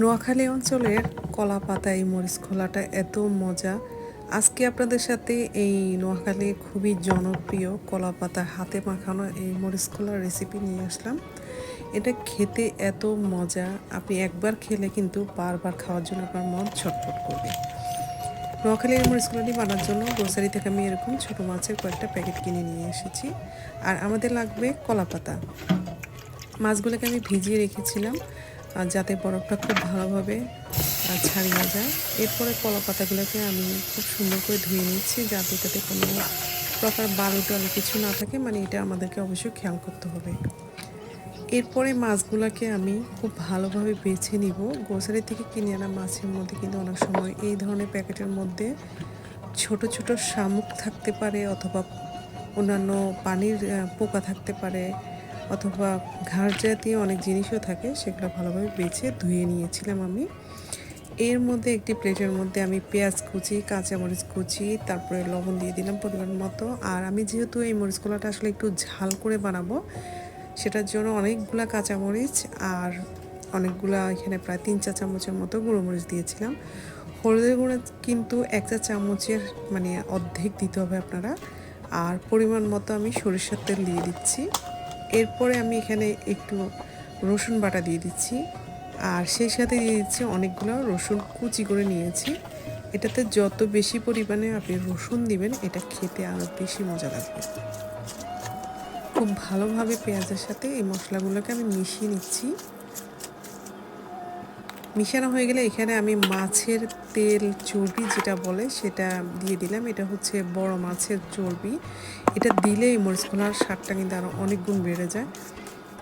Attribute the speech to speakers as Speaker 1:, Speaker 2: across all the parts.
Speaker 1: নোয়াখালী অঞ্চলের কলা পাতা এই মরিচ খোলাটা এত মজা। আজকে আপনাদের সাথে এই নোয়াখালীর খুবই জনপ্রিয় কলা পাতা হাতে মাখানো এই মরিচ খোলার রেসিপি নিয়ে আসলাম। এটা খেতে এত মজা, আপনি একবার খেলে কিন্তু বারবার খাওয়ার জন্য আপনার মন ছটফট করবে। নোয়াখালীর এই মরিচগুলোটি বানার জন্য গ্রোসারি থেকে আমি এরকম ছোটো মাছের কয়েকটা প্যাকেট কিনে নিয়ে এসেছি। আর আমাদের লাগবে কলা পাতা মাছগুলোকে আমি ভিজিয়ে রেখেছিলাম। আর যাতে বরফটা খুব ভালোভাবে ছাড়িয়ে যায়। এরপরে কলা পাতাগুলোকে আমি খুব সুন্দর করে ধুয়ে নিচ্ছি, যাতে এটাতে কোনো প্রকার বালু টালু কিছু না থাকে। মানে এটা আমাদেরকে অবশ্যই খেয়াল করতে হবে। এরপরে মাছগুলোকে আমি খুব ভালোভাবে বেছে নিব। গ্রোসারি থেকে কিনে আনা মাছের মধ্যে কিন্তু অনেক সময় এই ধরনের প্যাকেটের মধ্যে ছোট ছোট শামুক থাকতে পারে অথবা অন্যান্য পানির পোকা থাকতে পারে। অথবা ঘাড় জাতীয় অনেক জিনিসও থাকে, সেগুলো ভালোভাবে বেছে ধুয়ে নিয়েছিলাম আমি। এর মধ্যে একটি প্লেটের মধ্যে আমি পেঁয়াজ কুচি, কাঁচামরিচ কুচি, তারপরে লবণ দিয়ে দিলাম পরিমাণ মতো। আর আমি যেহেতু এই মরিচগুলোটা আসলে একটু ঝাল করে বানাবো, সেটার জন্য অনেকগুলা কাঁচামরিচ আর অনেকগুলা এখানে প্রায় তিন চা চামচের মতো গুঁড়ো মরিচ দিয়েছিলাম। হলুদের গুঁড়ো কিন্তু এক চা চামচের মানে অর্ধেক দিতে হবে আপনারা। আর পরিমাণ মতো আমি সরিষার তেল দিয়ে দিচ্ছি। এরপরে আমি এখানে একটু রসুন বাটা দিয়ে দিচ্ছি। আর সেই সাথে দিয়ে দিচ্ছি অনেকগুলো রসুন কুচি করে নিয়েছি। এটাতে যত বেশি পরিমাণে আপনি রসুন দিবেন, এটা খেতে আরও বেশি মজা লাগবে। খুব ভালোভাবে পেঁয়াজের সাথে এই মশলাগুলোকে আমি মিশিয়ে নিচ্ছি। মিশানো হয়ে গেলে এখানে আমি মাছের তেল চর্বি যেটা বলে সেটা দিয়ে দিলাম। এটা হচ্ছে বড় মাছের চর্বি। এটা দিলে এই মরিচ স্বাদটা কিন্তু আরও অনেক গুণ বেড়ে যায়।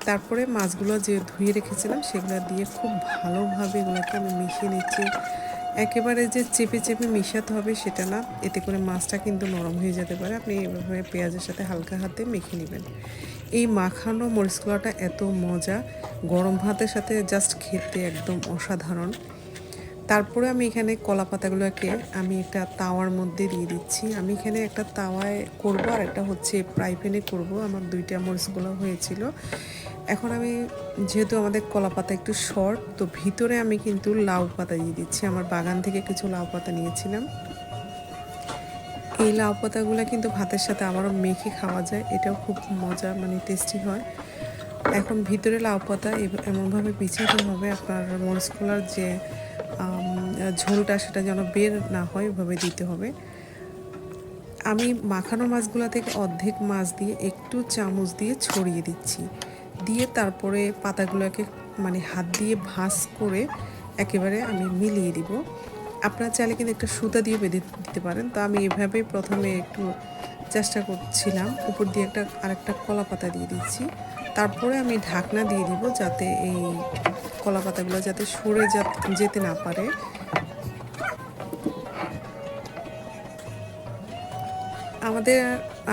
Speaker 1: তারপরে মাছগুলো যে ধুয়ে রেখেছিলাম সেগুলো দিয়ে খুব ভালোভাবে এগুলোকে আমি মিশিয়ে নিচ্ছি। একেবারে যে চেপে চেপে মিশাতে হবে সেটা না, এতে করে মাছটা কিন্তু নরম হয়ে যেতে পারে। আপনি এভাবে পেঁয়াজের সাথে হালকা হাতে মেখে নেবেন। এই মাখানো মরিচগুলোটা এত মজা গরম ভাতের সাথে জাস্ট খেতে একদম অসাধারণ। তারপরে আমি এখানে কলা পাতাগুলোকে আমি একটা তাওয়ার মধ্যে দিয়ে দিচ্ছি। আমি এখানে একটা তাওয়ায় করব আর একটা হচ্ছে ফ্রাই প্যানে করব। আমার দুইটা মরিচগুলো হয়েছিল। এখন আমি যেহেতু আমাদের কলা পাতা একটু শর্ট তো ভিতরে আমি কিন্তু লাউ পাতা দিয়ে দিচ্ছি। আমার বাগান থেকে কিছু লাউ পাতা নিয়েছিলাম। এই লাউ পাতাগুলো কিন্তু ভাতের সাথে আবারও মেখে খাওয়া যায়। এটাও খুব মজা মানে টেস্টি হয়। এখন ভিতরে লাউ পাতা এমনভাবে বিছাতে হবে। আপনার মরিচ খোলার যে ঝোলটা সেটা যেন বের না হয় ওইভাবে দিতে হবে। আমি মাখানো মাছগুলো থেকে অর্ধেক মাছ দিয়ে একটু চামচ দিয়ে ছড়িয়ে দিচ্ছি। দিয়ে তারপরে পাতাগুলোকে মানে হাত দিয়ে ভাঁজ করে একেবারে আমি মিলিয়ে দিব। আপনার চাইলে কিন্তু একটা সুতা দিয়ে বেঁধে দিতে পারেন। তো আমি এভাবেই প্রথমে একটু চেষ্টা করছিলাম। উপর দিয়ে একটা, আরেকটা কলা পাতা দিয়ে দিচ্ছি। তারপরে আমি ঢাকনা দিয়ে দিব যাতে এই কলা পাতাগুলো যাতে সরে যেতে না পারে। আমাদের,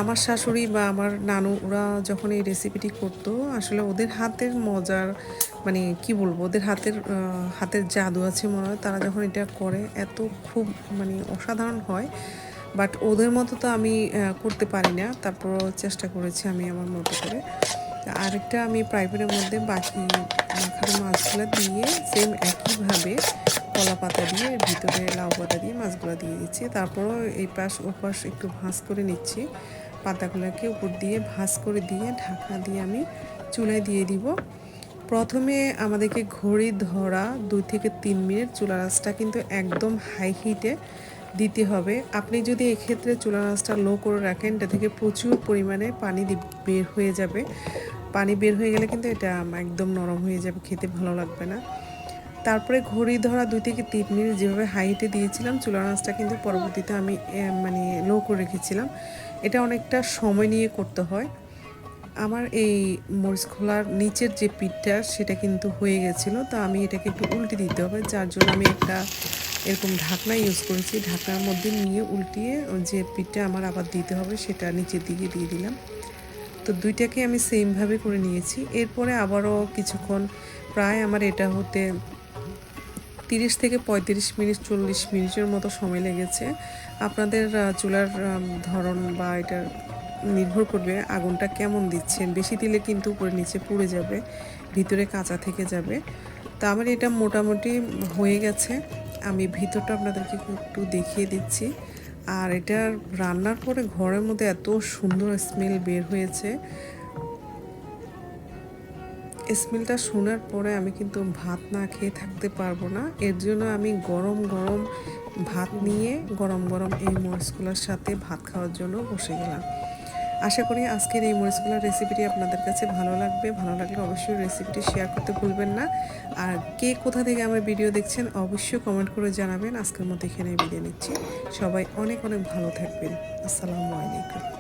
Speaker 1: আমার শাশুড়ি বা আমার নানু, ওরা যখন এই রেসিপিটি করতো, আসলে ওদের হাতের মজার মানে কি বলব, ওদের হাতের হাতের জাদু আছে মনে হয়, তারা যখন এটা করে, এত খুব মানে অসাধারণ হয়। বাট ওদের মতো তো আমি করতে পারি না। তারপর চেষ্টা করেছি আমি আমার মতো করে। আরেকটা আমি প্রাইভেটের মধ্যে বাকি মাখানো মাছগুলো দিয়ে সেম একইভাবে কলা পাতা দিয়ে, ভিতরে লাউ পাতা দিয়ে মাছগুলো দিয়ে দিচ্ছি। তারপরও এই পাশ ও পাশ একটু ভাঁজ করে নিচ্ছি। পাতাগুলোকে উপর দিয়ে ভাঁজ করে দিয়ে ঢাকনা দিয়ে আমি চুলায় দিয়ে দিব। প্রথমে আমাদেরকে ঘড়ি ধরা দুই থেকে তিন মিনিট চুলা রাসটা কিন্তু একদম হাই হিটে দিতে হবে। আপনি যদি এক্ষেত্রে চুলা রাসটা লো করে রাখেন, এটা থেকে প্রচুর পরিমাণে পানি বের হয়ে যাবে। পানি বের হয়ে গেলে কিন্তু এটা একদম নরম হয়ে যাবে, খেতে ভালো লাগবে না। তারপরে ঘড়ি ধরা দুই থেকে তিন মিনিট যেভাবে হাইটে দিয়েছিলাম, চুলা রাসটা কিন্তু পরবর্তীতে আমি মানে লো করে রেখেছিলাম। এটা অনেকটা সময় নিয়ে করতে হয়। আমার এই মরিচ খোলার নিচের যে পিঠটা, সেটা কিন্তু হয়ে গেছিল। তো আমি এটাকে একটু উল্টে দিতে হবে, যার জন্য আমি একটা এরকম ঢাকনা ইউজ করেছি। ঢাকনার মধ্যে নিয়ে উল্টিয়ে যে পিঠটা আমার আবার দিতে হবে সেটা নিচের দিকে দিয়ে দিলাম। তো দুইটাকে আমি সেমভাবে করে নিয়েছি। এরপরে আবারও কিছুক্ষণ প্রায় আমার এটা হতে তিরিশ থেকে পঁয়ত্রিশ মিনিট, চল্লিশ মিনিটের মতো সময় লেগেছে। আপনাদের চুলার ধরন বা এটার নির্ভর করবে আগুনটা কেমন দিচ্ছেন। বেশি দিলে কিন্তু উপরে নিচে পুড়ে যাবে, ভিতরে কাঁচা থেকে যাবে। তো আমার এটা মোটামুটি হয়ে গেছে। আমি ভিতরটা আপনাদেরকে একটু দেখিয়ে দিচ্ছি। আর এটা রান্নার পরে ঘরের মধ্যে এত সুন্দর স্মেল বের হয়েছে। স্মেলটা শোনার পরে আমি কিন্তু ভাত না খেয়ে থাকতে পারব না। এর জন্য আমি গরম গরম ভাত নিয়ে গরম গরম এই মরিচগুলোর সাথে ভাত খাওয়ার জন্য বসে গেলাম। আশা করি আজকের এই মরিচগুলোর রেসিপিটি আপনাদের কাছে ভালো লাগবে। ভালো লাগলে অবশ্যই রেসিপিটি শেয়ার করতে ভুলবেন না। আর কে কোথা থেকে আমার ভিডিও দেখছেন, অবশ্যই কমেন্ট করে জানাবেন। আজকের মতো এখানে বিদায় নিচ্ছি। সবাই অনেক অনেক ভালো থাকবেন। আসসালামু আলাইকুম।